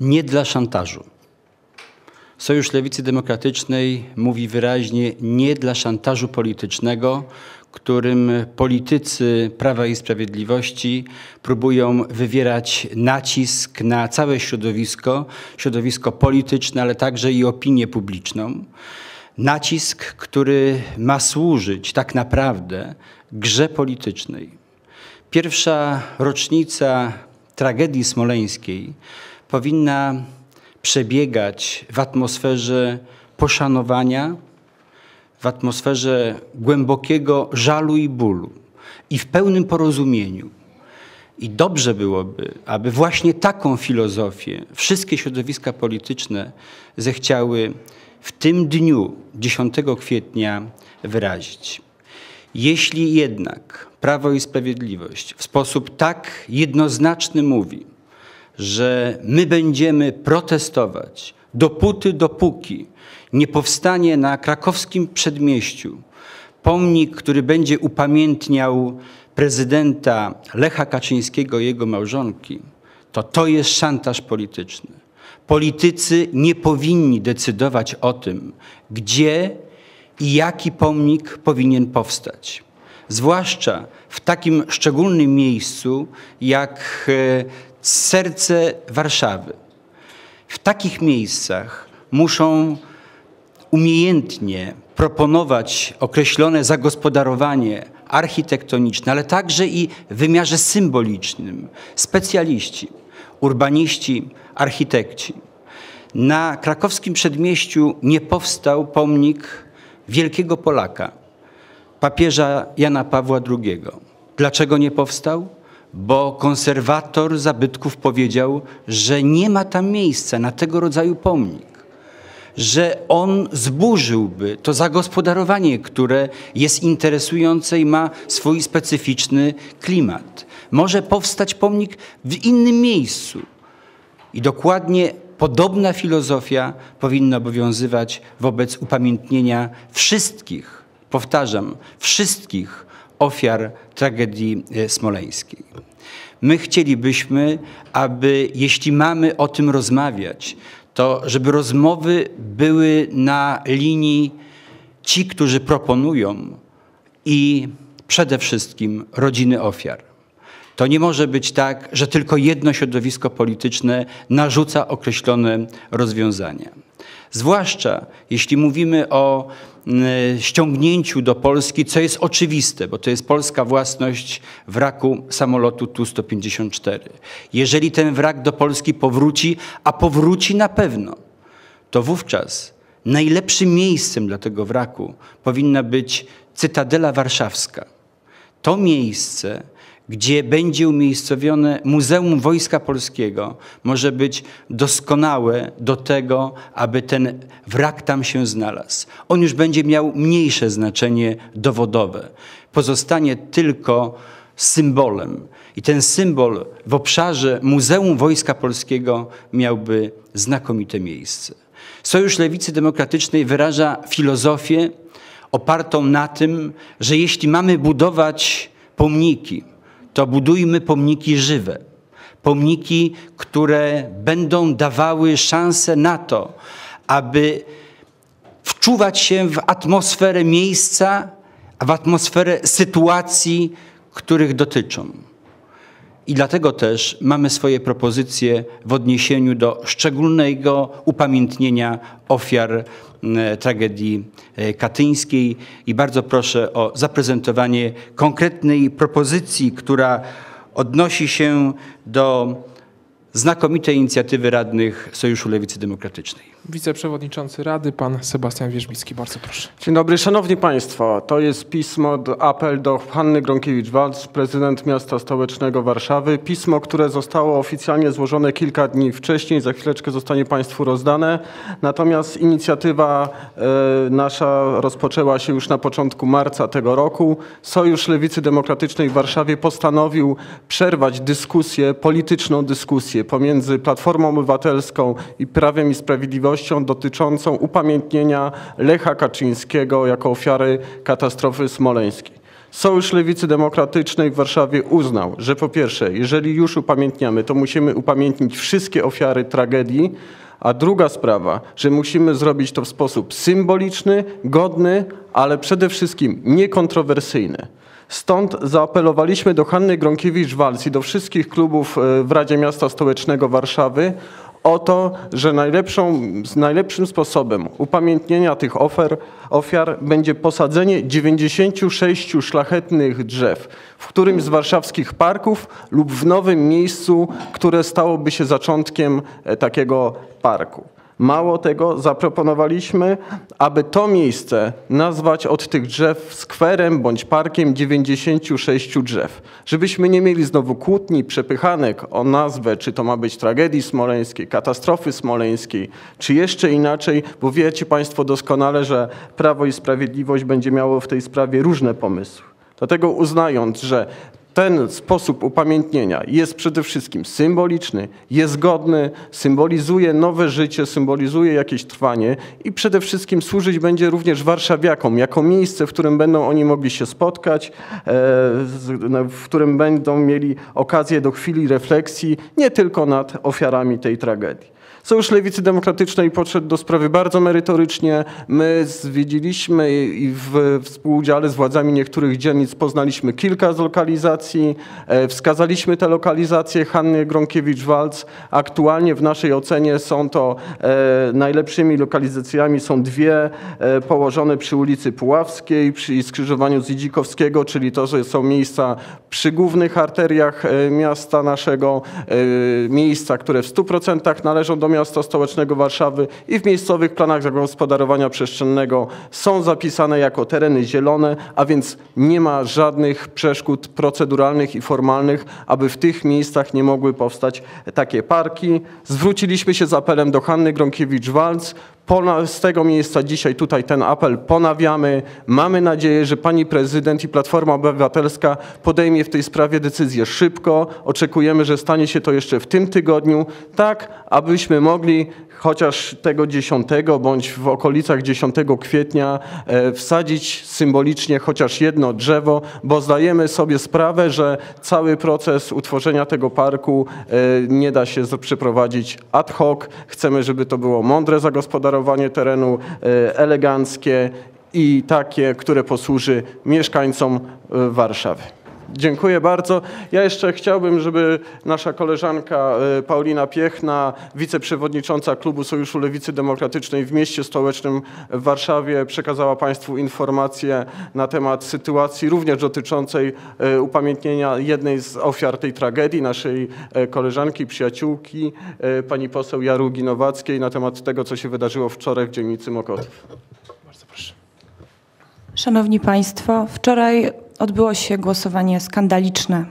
Nie dla szantażu. Sojusz Lewicy Demokratycznej mówi wyraźnie nie dla szantażu politycznego, którym politycy Prawa i Sprawiedliwości próbują wywierać nacisk na całe środowisko, środowisko polityczne, ale także i opinię publiczną. Nacisk, który ma służyć tak naprawdę grze politycznej. Pierwsza rocznica tragedii smoleńskiej powinna przebiegać w atmosferze poszanowania, w atmosferze głębokiego żalu i bólu i w pełnym porozumieniu. I dobrze byłoby, aby właśnie taką filozofię wszystkie środowiska polityczne zechciały w tym dniu, 10 kwietnia, wyrazić. Jeśli jednak Prawo i Sprawiedliwość w sposób tak jednoznaczny mówi, że my będziemy protestować dopóty, dopóki nie powstanie na krakowskim przedmieściu pomnik, który będzie upamiętniał prezydenta Lecha Kaczyńskiego i jego małżonki, to to jest szantaż polityczny. Politycy nie powinni decydować o tym, gdzie i jaki pomnik powinien powstać. Zwłaszcza w takim szczególnym miejscu jak e, serce Warszawy. W takich miejscach muszą umiejętnie proponować określone zagospodarowanie architektoniczne, ale także i w wymiarze symbolicznym specjaliści, urbaniści, architekci. Na krakowskim przedmieściu nie powstał pomnik wielkiego Polaka, papieża Jana Pawła II. Dlaczego nie powstał? Bo konserwator zabytków powiedział, że nie ma tam miejsca na tego rodzaju pomnik że on zburzyłby to zagospodarowanie, które jest interesujące i ma swój specyficzny klimat. Może powstać pomnik w innym miejscu. I dokładnie podobna filozofia powinna obowiązywać wobec upamiętnienia wszystkich, powtarzam, wszystkich ofiar tragedii e, smoleńskiej. My chcielibyśmy, aby jeśli mamy o tym rozmawiać, to żeby rozmowy były na linii ci, którzy proponują i przede wszystkim rodziny ofiar. To nie może być tak, że tylko jedno środowisko polityczne narzuca określone rozwiązania. Zwłaszcza jeśli mówimy o ściągnięciu do Polski, co jest oczywiste, bo to jest polska własność wraku samolotu Tu-154. Jeżeli ten wrak do Polski powróci, a powróci na pewno, to wówczas najlepszym miejscem dla tego wraku powinna być Cytadela Warszawska. To miejsce, gdzie będzie umiejscowione Muzeum Wojska Polskiego, może być doskonałe do tego, aby ten wrak tam się znalazł. On już będzie miał mniejsze znaczenie dowodowe. Pozostanie tylko symbolem. I ten symbol w obszarze Muzeum Wojska Polskiego miałby znakomite miejsce. Sojusz Lewicy Demokratycznej wyraża filozofię opartą na tym, że jeśli mamy budować pomniki, to budujmy pomniki żywe. Pomniki, które będą dawały szansę na to, aby wczuwać się w atmosferę miejsca, w atmosferę sytuacji, których dotyczą. I dlatego też mamy swoje propozycje w odniesieniu do szczególnego upamiętnienia ofiar E, tragedii e, katyńskiej. I bardzo proszę o zaprezentowanie konkretnej propozycji, która odnosi się do znakomitej inicjatywy radnych Sojuszu Lewicy Demokratycznej. Wiceprzewodniczący Rady, pan Sebastian Wierzbicki. Bardzo proszę. Dzień dobry, szanowni państwo. To jest pismo, apel do Hanny Gronkiewicz-Waltz, prezydent miasta stołecznego Warszawy. Pismo, które zostało oficjalnie złożone kilka dni wcześniej, za chwileczkę zostanie państwu rozdane. Natomiast inicjatywa e, nasza rozpoczęła się już na początku marca tego roku. Sojusz Lewicy Demokratycznej w Warszawie postanowił przerwać dyskusję, polityczną dyskusję pomiędzy Platformą Obywatelską i Prawem i Sprawiedliwością dotyczącą upamiętnienia Lecha Kaczyńskiego jako ofiary katastrofy smoleńskiej. Sojusz Lewicy Demokratycznej w Warszawie uznał, że po pierwsze, jeżeli już upamiętniamy, to musimy upamiętnić wszystkie ofiary tragedii, a druga sprawa, że musimy zrobić to w sposób symboliczny, godny, ale przede wszystkim niekontrowersyjny. Stąd zaapelowaliśmy do Hanny Gronkiewicz-Walc i do wszystkich klubów e, w Radzie Miasta Stołecznego Warszawy o to, że najlepszą, najlepszym sposobem upamiętnienia tych ofer, ofiar będzie posadzenie 96 szlachetnych drzew w którymś z warszawskich parków lub w nowym miejscu, które stałoby się zaczątkiem e, takiego parku. Mało tego, zaproponowaliśmy, aby to miejsce nazwać od tych drzew skwerem bądź parkiem 96 drzew. Żebyśmy nie mieli znowu kłótni, przepychanek o nazwę, czy to ma być tragedii smoleńskiej, katastrofy smoleńskiej, czy jeszcze inaczej, bo wiecie Państwo doskonale, że Prawo i Sprawiedliwość będzie miało w tej sprawie różne pomysły. Dlatego uznając, że ten sposób upamiętnienia jest przede wszystkim symboliczny, jest godny, symbolizuje nowe życie, symbolizuje jakieś trwanie i przede wszystkim służyć będzie również warszawiakom jako miejsce, w którym będą oni mogli się spotkać, e, no, w którym będą mieli okazję do chwili refleksji nie tylko nad ofiarami tej tragedii. Sojusz Lewicy Demokratycznej podszedł do sprawy bardzo merytorycznie. My zwiedziliśmy i w współudziale z władzami niektórych dzielnic poznaliśmy kilka z lokalizacji. E, wskazaliśmy te lokalizacje Hanny Gronkiewicz-Walc. Aktualnie w naszej ocenie są to e, najlepszymi lokalizacjami są dwie e, położone przy ulicy Puławskiej, przy skrzyżowaniu Zidzikowskiego, czyli to są miejsca przy głównych arteriach miasta naszego, miejsca, które w 100% należą do miasta stołecznego Warszawy i w miejscowych planach zagospodarowania przestrzennego są zapisane jako tereny zielone, a więc nie ma żadnych przeszkód proceduralnych i formalnych, aby w tych miejscach nie mogły powstać takie parki. Zwróciliśmy się z apelem do Hanny Gronkiewicz-Walc, z tego miejsca dzisiaj tutaj ten apel ponawiamy. Mamy nadzieję, że pani prezydent i Platforma Obywatelska podejmie w tej sprawie decyzję szybko. Oczekujemy, że stanie się to jeszcze w tym tygodniu, tak abyśmy mogli chociaż tego 10 bądź w okolicach 10 kwietnia e, wsadzić symbolicznie chociaż jedno drzewo, bo zdajemy sobie sprawę, że cały proces utworzenia tego parku e, nie da się przeprowadzić ad hoc. Chcemy, żeby to było mądre zagospodarowanie terenu, e, eleganckie i takie, które posłuży mieszkańcom Warszawy. Dziękuję bardzo. Ja jeszcze chciałbym, żeby nasza koleżanka e, Paulina Piechna, wiceprzewodnicząca Klubu Sojuszu Lewicy Demokratycznej w mieście stołecznym w Warszawie przekazała Państwu informacje na temat sytuacji również dotyczącej e, upamiętnienia jednej z ofiar tej tragedii, naszej e, koleżanki, przyjaciółki, pani poseł Jarugi Nowackiej na temat tego, co się wydarzyło wczoraj w dzielnicy Mokotów. Bardzo proszę. Szanowni Państwo, wczoraj odbyło się głosowanie skandaliczne,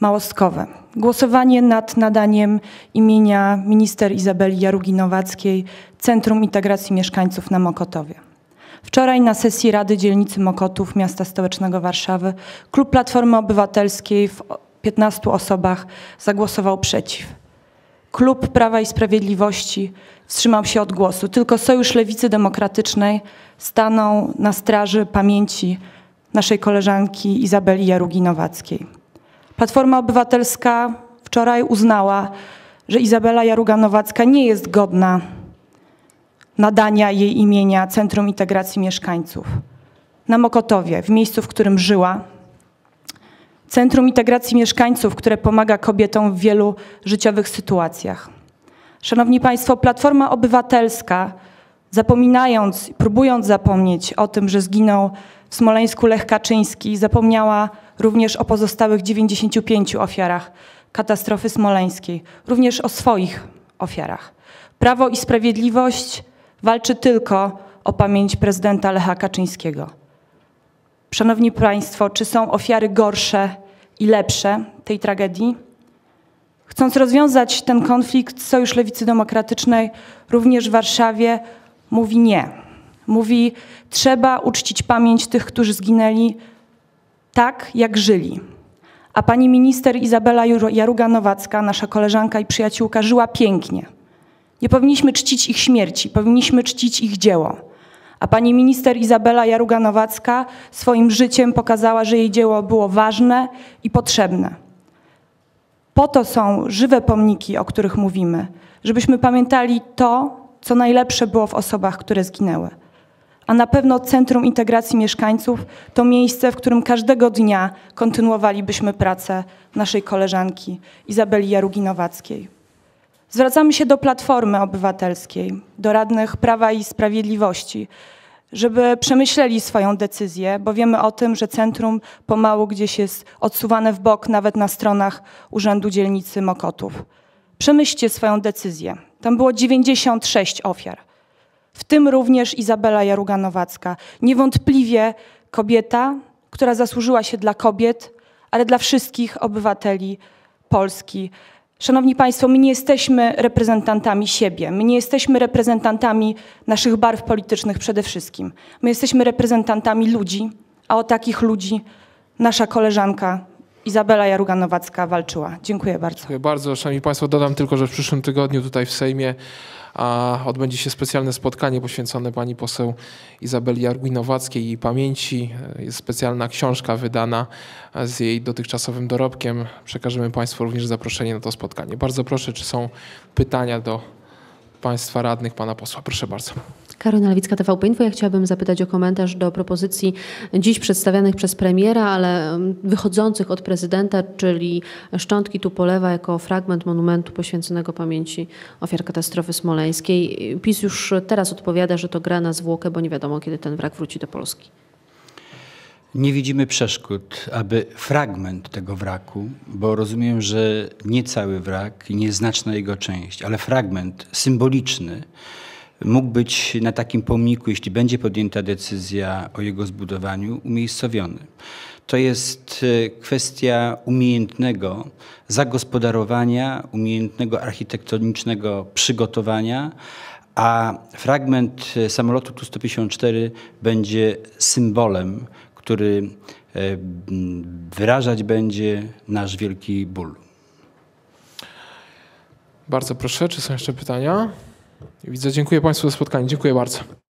małostkowe. Głosowanie nad nadaniem imienia minister Izabeli Jarugi-Nowackiej Centrum Integracji Mieszkańców na Mokotowie. Wczoraj na sesji Rady Dzielnicy Mokotów Miasta Stołecznego Warszawy Klub Platformy Obywatelskiej w 15 osobach zagłosował przeciw. Klub Prawa i Sprawiedliwości wstrzymał się od głosu. Tylko Sojusz Lewicy Demokratycznej stanął na straży pamięci naszej koleżanki Izabeli Jarugi-Nowackiej. Platforma Obywatelska wczoraj uznała, że Izabela Jaruga-Nowacka nie jest godna nadania jej imienia Centrum Integracji Mieszkańców. Na Mokotowie, w miejscu, w którym żyła, Centrum Integracji Mieszkańców, które pomaga kobietom w wielu życiowych sytuacjach. Szanowni Państwo, Platforma Obywatelska, zapominając, próbując zapomnieć o tym, że zginął w Smoleńsku Lech Kaczyński zapomniała również o pozostałych 95 ofiarach katastrofy smoleńskiej, również o swoich ofiarach. Prawo i Sprawiedliwość walczy tylko o pamięć prezydenta Lecha Kaczyńskiego. Szanowni Państwo, czy są ofiary gorsze i lepsze tej tragedii? Chcąc rozwiązać ten konflikt, Sojusz Lewicy Demokratycznej również w Warszawie mówi nie. Mówi, trzeba uczcić pamięć tych, którzy zginęli tak, jak żyli. A pani minister Izabela Jaruga-Nowacka, nasza koleżanka i przyjaciółka, żyła pięknie. Nie powinniśmy czcić ich śmierci, powinniśmy czcić ich dzieło. A pani minister Izabela Jaruga-Nowacka swoim życiem pokazała, że jej dzieło było ważne i potrzebne. Po to są żywe pomniki, o których mówimy, żebyśmy pamiętali to, co najlepsze było w osobach, które zginęły. A na pewno Centrum Integracji Mieszkańców to miejsce, w którym każdego dnia kontynuowalibyśmy pracę naszej koleżanki Izabeli Jarugi-Nowackiej. Zwracamy się do Platformy Obywatelskiej, do radnych Prawa i Sprawiedliwości, żeby przemyśleli swoją decyzję, bo wiemy o tym, że centrum pomału gdzieś jest odsuwane w bok, nawet na stronach Urzędu Dzielnicy Mokotów. Przemyślcie swoją decyzję. Tam było 96 ofiar, w tym również Izabela Jaruga-Nowacka. Niewątpliwie kobieta, która zasłużyła się dla kobiet, ale dla wszystkich obywateli Polski. Szanowni Państwo, my nie jesteśmy reprezentantami siebie, my nie jesteśmy reprezentantami naszych barw politycznych przede wszystkim. My jesteśmy reprezentantami ludzi, a o takich ludzi nasza koleżanka Izabela Jaruga-Nowacka walczyła. Dziękuję bardzo. Dziękuję bardzo. Szanowni Państwo, dodam tylko, że w przyszłym tygodniu tutaj w Sejmie a, odbędzie się specjalne spotkanie poświęcone pani poseł Izabeli Jarguinowackiej i jej pamięci. Jest specjalna książka wydana z jej dotychczasowym dorobkiem. Przekażemy Państwu również zaproszenie na to spotkanie. Bardzo proszę, czy są pytania do Państwa radnych, Pana posła. Proszę bardzo. Karolina Lewicka, TVP Info. Ja chciałabym zapytać o komentarz do propozycji dziś przedstawianych przez premiera, ale mm, wychodzących od prezydenta, czyli szczątki Tupolewa jako fragment monumentu poświęconego pamięci ofiar katastrofy smoleńskiej. PiS już teraz odpowiada, że to gra na zwłokę, bo nie wiadomo, kiedy ten wrak wróci do Polski. Nie widzimy przeszkód, aby fragment tego wraku, bo rozumiem, że nie cały wrak nieznaczna jego część, ale fragment symboliczny mógł być na takim pomniku, jeśli będzie podjęta decyzja o jego zbudowaniu, umiejscowiony. To jest e, kwestia umiejętnego zagospodarowania, umiejętnego architektonicznego przygotowania, a fragment e, samolotu Tu-154 będzie symbolem, który e, wyrażać będzie nasz wielki ból. Bardzo proszę, czy są jeszcze pytania? Widzę, dziękuję Państwu za spotkanie. Dziękuję bardzo.